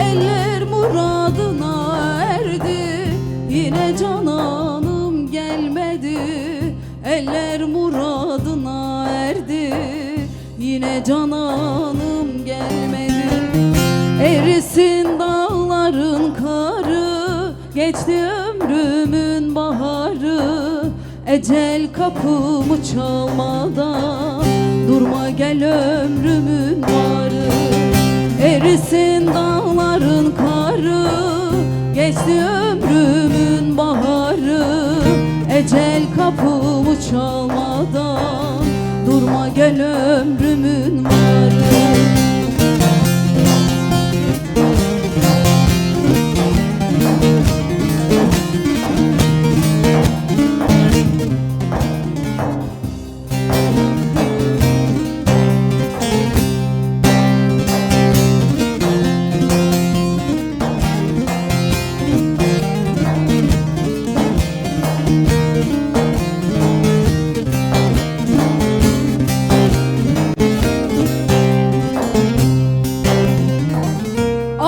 Eller muradına erdi. Yine cananım gelmedi. Eller muradına erdi. Yine cananım gelmedi. Erisin dağların karı. Geçti ömrümün baharı. Ecel kapımı çalmadan Durma gel ömrümü Erisin dağların karı Geçti ömrümün baharı. Ecel kapımı çalmadan Durma gel ömrümün varı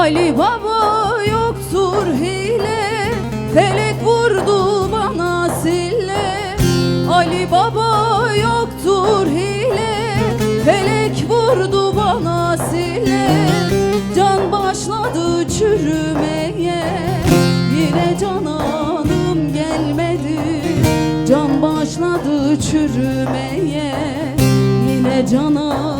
Ali Baba yoktur hile. Felek vurdu bana sille Ali Baba yoktur hile. Felek vurdu bana sille Can başladı çürümeye. Yine cananım gelmedi. Can başladı çürümeye. Yine cananım